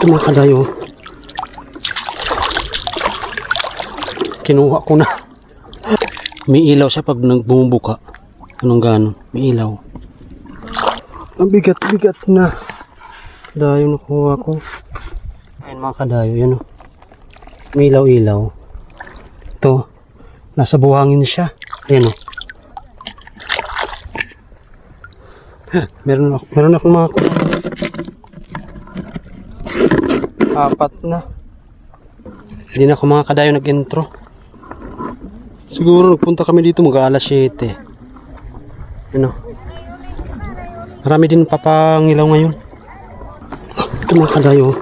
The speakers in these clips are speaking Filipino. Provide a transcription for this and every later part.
Ito. Kinuha ko na. May ilaw siya pag nagbumubuka. Anong gano'n? May ilaw. Ang bigat-bigat na. Kadayo nakuha ko. Ayun mga kadayo, yan o. May ilaw-ilaw. Ito. Nasa buhangin siya. Ayan o. Meron ako, meron ako mga apat na. Hindi na ako mga kadayo nag-intro. Siguro nagpunta kami dito mag alas 7. Ano? Marami din papangilaw ngayon. Ito mga kadayo.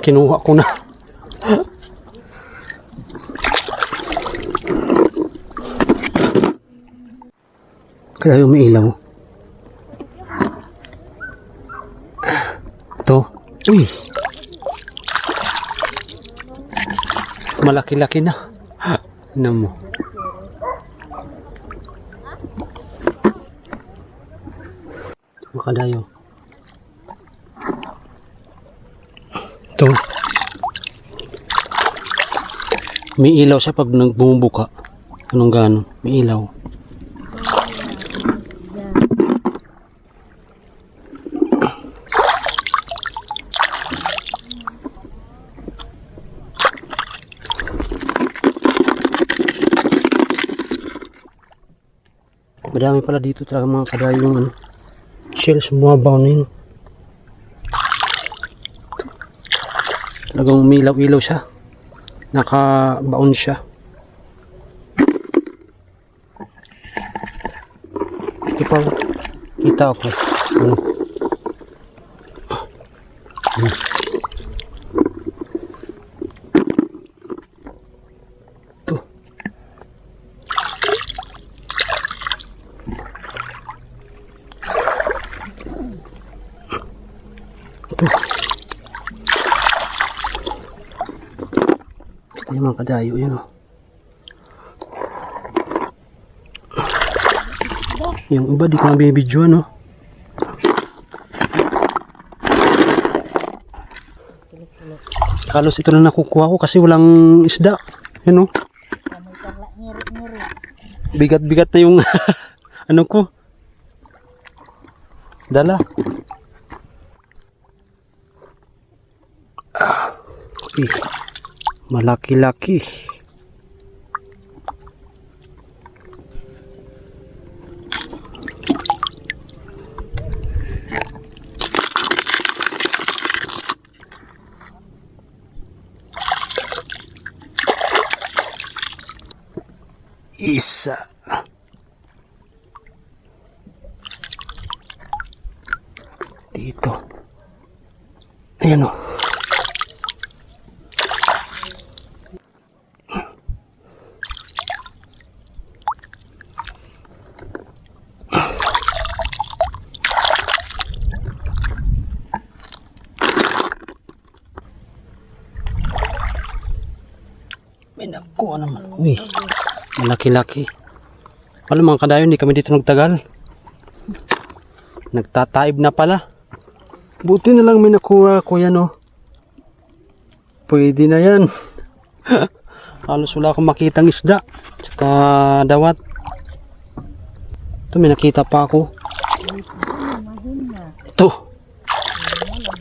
Kinuha ko na. Kaya may ilaw. Ito. Uy. Malaki-laki na. Ano mo? Makadayo. Ito. May ilaw siya pag nagbumubuka. Anong gano'n? May ilaw. Madami pala dito talaga mga kadayo yung ano. Shells bumabaw na yun. Talagang umilaw-ilaw siya. Nakabaon siya. Ito pa. Kita ako. Ano? Hmm. Yung mga kadayo yan oh. Yung iba di ko na binibidyo no. Halos ito na nakukuha ko kasi walang isda. Yan oh. Bigat-bigat na yung ano ko. Dala. Uy, malaki-laki. Isa. Dito. Ayan o. May nakuha naman. Uy, malaki-laki. Wala mga kadayo, hindi kami dito nagtagal. Nagtataib na pala. Buti na lang may nakuha ko yan oh. Pwede na yan. Halos wala akong makitang isda. Tsaka dawat. Ito may nakita pa ako. Ito.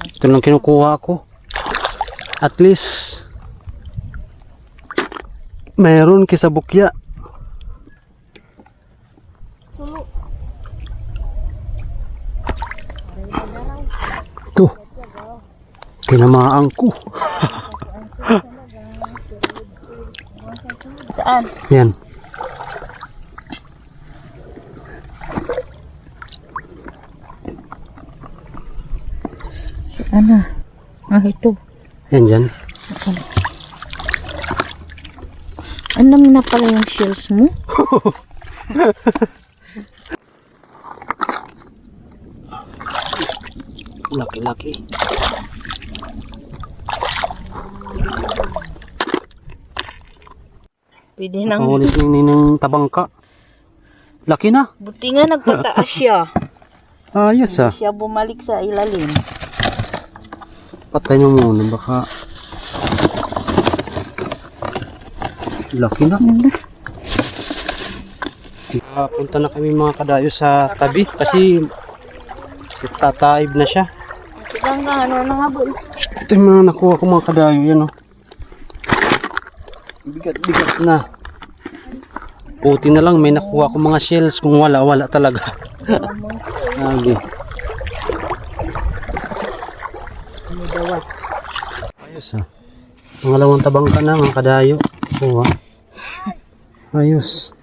Ito lang kinukuha ko. At least Meron kisabukya. Ito. Tinamaan ko. Saan? Yan. Ano? Ah, ito. Yan dyan. Ano na pala yung shells mo? Laki-laki. Pwede nang... Pangulis ni ng tabangka. Laki na. Buti nga nagpataas siya. Ayos ah. Siya bumalik sa ilalim. Patay nyo muna, baka... Laki na. Punta na kami mga kadayo sa tabi kasi tataib na siya. Sigang ka, ano na. Ito yung mga nakuha ko mga kadayo, yan oh. Bigat-bigat na. Puti na lang, may nakuha ko mga shells. Kung wala, wala talaga. Lagi. Ayos ah. Pangalawang tabang ka na mga kadayo. Ah. Ayos.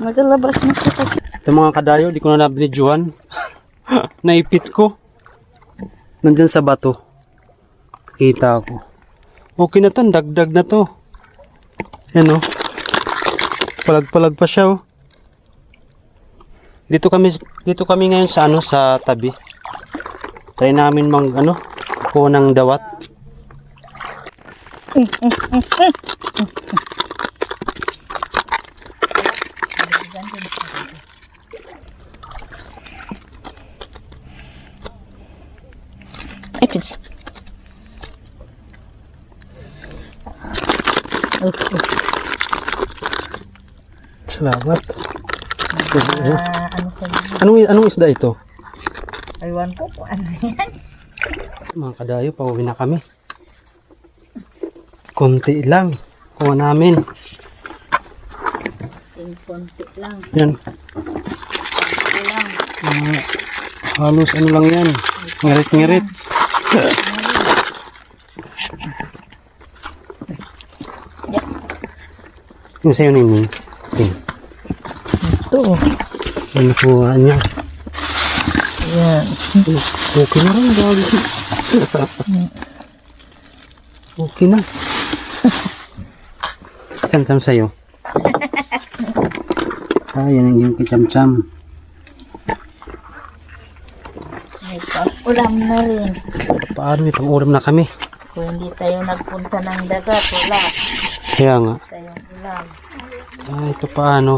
Nagalabas na siya kasi. Ito mga kadayo, di ko na nabinidyohan. Naipit ko. Nandyan sa bato. Kita ko. Okay na to, dagdag na to. Yan oh. Palag-palag pa siya oh. Dito kami dito kami ngayon sa ano sa tabi. Try namin mang ano, kuha ng dawat. Salamat. Ano sa Anong anong isda ito? Aywan ko kung ano yan. Mga kadayo, pauwi na kami. Konti lang. Kuha namin. Ting konti lang. Yan. Konti lang. Ah, halos ano lang yan. Ngirit-ngirit. Yung sa'yo nini. Ito. Yung nakuha niya. Yan. Okay na rin. Gagi. okay na. Cham-cham sa'yo. Ah, yan ang yung kicham-cham. May ulam na rin. Paano itong ulam na kami? Kung hindi tayo nagpunta ng dagat, wala Kaya nga. tayong ulam. Ah, ito paano?